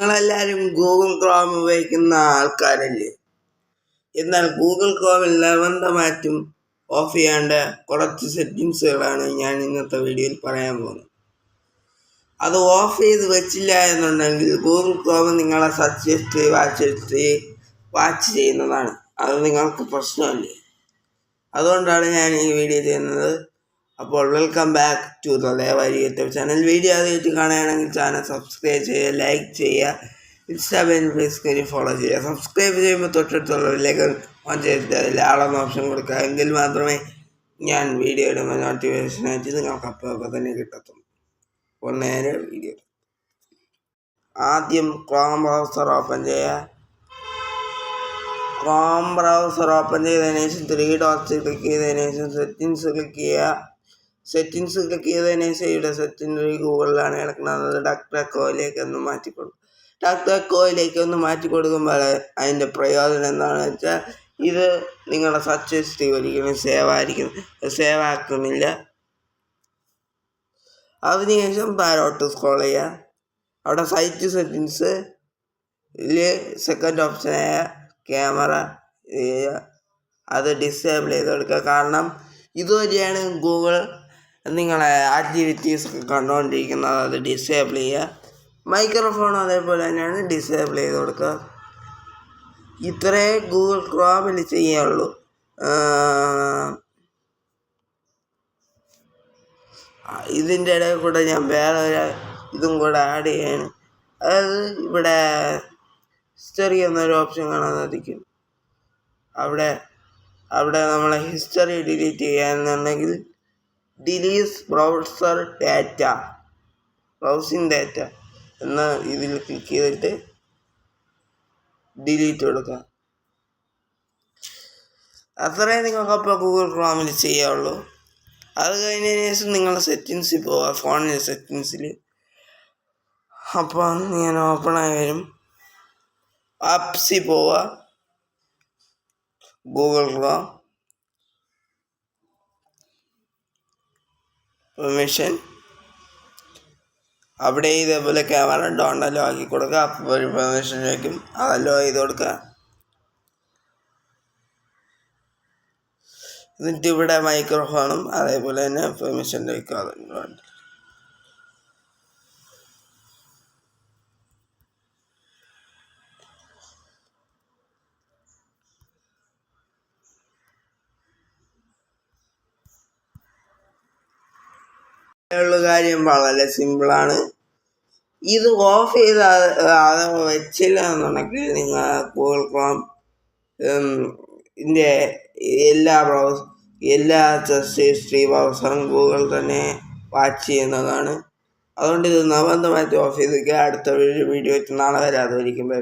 നിങ്ങളെല്ലാവരും Google Chrome ഉപയോഗിക്കുന്ന ആൾക്കാരല്ലേ? എന്നാൽ ഗൂഗിൾ ക്രോമിൽ നിർബന്ധമായിട്ടും ഓഫ് ചെയ്യേണ്ട കുറച്ച് സെറ്റിങ്സുകളാണ് ഞാൻ ഇന്നത്തെ വീഡിയോയിൽ പറയാൻ പോകുന്നത്. അത് ഓഫ് ചെയ്ത് വെച്ചില്ല എന്നുണ്ടെങ്കിൽ ഗൂഗിൾ ക്രോം നിങ്ങളെ search history watch history watch ചെയ്യുന്നതാണ്. അത് നിങ്ങൾക്ക് പ്രശ്നമല്ലേ? അതുകൊണ്ടാണ് ഞാൻ ഈ വീഡിയോ ചെയ്യുന്നത്. അപ്പോൾ welcome back to Devari YouTube channel video ആദ്യമായിട്ട് കാണുകയാണെങ്കിൽ ചാനൽ സബ്സ്ക്രൈബ് ചെയ്യുക ലൈക്ക് ചെയ്യുക ഇൻസ്റ്റാഗ്രാമിൽ ഫേസ്ബുക്കിൽ ഫോളോ ചെയ്യുക. സബ്സ്ക്രൈബ് ചെയ്യുമ്പോൾ തൊട്ടടുത്തുള്ള ലൈക്ക് ഓൺ ചെയ്തിട്ട് അതിൽ ആളെന്ന ഓപ്ഷൻ കൊടുക്കുക. എങ്കിൽ മാത്രമേ ഞാൻ വീഡിയോ ഇടുമ്പോൾ നോട്ടിഫിക്കേഷനായിട്ട് നിങ്ങൾക്ക് അപ്പോൾ അപ്പോൾ തന്നെ കിട്ടത്തുള്ളൂ. അപ്പോൾ നേരെ വീഡിയോ ആദ്യം ക്രോം ബ്രൗസർ ഓപ്പൺ ചെയ്യുക. ക്രോം ബ്രൗസർ ഓപ്പൺ ചെയ്തതിനു ശേഷം ത്രീ ഡോട്ട്സ് ക്ലിക്ക് ചെയ്തതിനു ശേഷം സെറ്റിങ്സ് ക്ലിക്ക് ചെയ്യുക. സെറ്റിങ്സ് ക്ലിക്ക് ചെയ്തതിന് ശേഷം സെറ്റിംഗ് ഗൂഗിളിലാണ് കിടക്കുന്നത് ഡാക്ടർ അക്കോയിലേക്ക് ഒന്ന് മാറ്റി കൊടുക്കും ഡക്ടർ എക്കോയിലേക്ക് ഒന്ന് മാറ്റി കൊടുക്കുമ്പോൾ അതിന്റെ പ്രയോജനം എന്താണെന്ന് വെച്ചാൽ ഇത് നിങ്ങളുടെ സെർച്ച് ഹിസ്റ്ററി ഒരിക്കലും സേവ് ആയിരിക്കും സേവ് ആക്കുന്നില്ല. അതിനുശേഷം താരോട്ട് സ്ക്രോൾ ചെയ്യുക. അവിടെ സൈറ്റ് സെറ്റിങ്സ് സെക്കൻഡ് ഓപ്ഷനായ ക്യാമറ അത് ഡിസേബിൾ ചെയ്ത് കൊടുക്കുക. കാരണം ഇതുവരെയാണ് ഗൂഗിൾ നിങ്ങളെ ആക്ടിവിറ്റീസ് ഒക്കെ കണ്ടുകൊണ്ടിരിക്കുന്നത് അത് ഡിസേബിൾ ചെയ്യുക മൈക്രോഫോൺ അതേപോലെ തന്നെയാണ് ഡിസേബിൾ ചെയ്ത് കൊടുക്കുക. ഇത്രേ ഗൂഗിൾ ക്രോമിൽ ചെയ്യാനുള്ളൂ ഇതിന്റെ ഇടയിൽ കൂടെ ഞാൻ വേറെ ഒരു ഇതും കൂടെ ആഡ് ചെയ്യാണ്. അതായത് ഇവിടെ ഹിസ്റ്ററി എന്നൊരു ഓപ്ഷൻ കാണാൻ സാധിക്കും അവിടെ അവിടെ നമ്മളെ history delete ചെയ്യാന്നുണ്ടെങ്കിൽ delete browser data browsing data എന്ന ഇതിൽ ക്ലിക്ക് ചെയ്തിട്ട് ഡിലീറ്റ് കൊടുക്കുക. അത്രേ നിങ്ങൾക്കപ്പോൾ ഗൂഗിൾ ക്രോമിൽ ചെയ്യാവുള്ളൂ. അത് കഴിഞ്ഞതിന് ശേഷം നിങ്ങളുടെ സെറ്റിങ്സിൽ പോവുക ഫോണിന്റെ സെറ്റിങ്സിൽ അപ്പോൾ ഞാൻ ഓപ്പണായി വരും. ആപ്സിൽ പോവുക. ഗൂഗിൾ ക്രോം പെർമിഷൻ അവിടെ ഇതേപോലെ ക്യാമറ ഡോൺ അലോ ആക്കി കൊടുക്കുക. അപ്പോൾ ഒരു പെർമിഷൻ ചോദിക്കും. അതല്ലോ ചെയ്ത് കൊടുക്കുക. എന്നിട്ട് ഇവിടെ മൈക്രോഫോണും അതേപോലെ തന്നെ പെർമിഷൻ ചോദിക്കുക അതുകൊണ്ട് ഉള്ള കാര്യം വളരെ സിമ്പിളാണ്. ഇത് ഓഫ് ചെയ്ത് അത് വെച്ചില്ല എന്നുണ്ടെങ്കിൽ നിങ്ങൾ ഗൂഗിൾ ക്രോം ഇതിന്റെ എല്ലാ ബ്രൗസ് എല്ലാ ഹിസ്റ്ററി ബ്രൗസറും ഗൂഗിൾ തന്നെ വാച്ച് ചെയ്യുന്നതാണ്. അതുകൊണ്ട് ഇത് നിർബന്ധമായിട്ട് ഓഫ് ചെയ്ത് അടുത്ത വീഡിയോ നാളെ വരെ. അതുവരിക്കും ബൈ.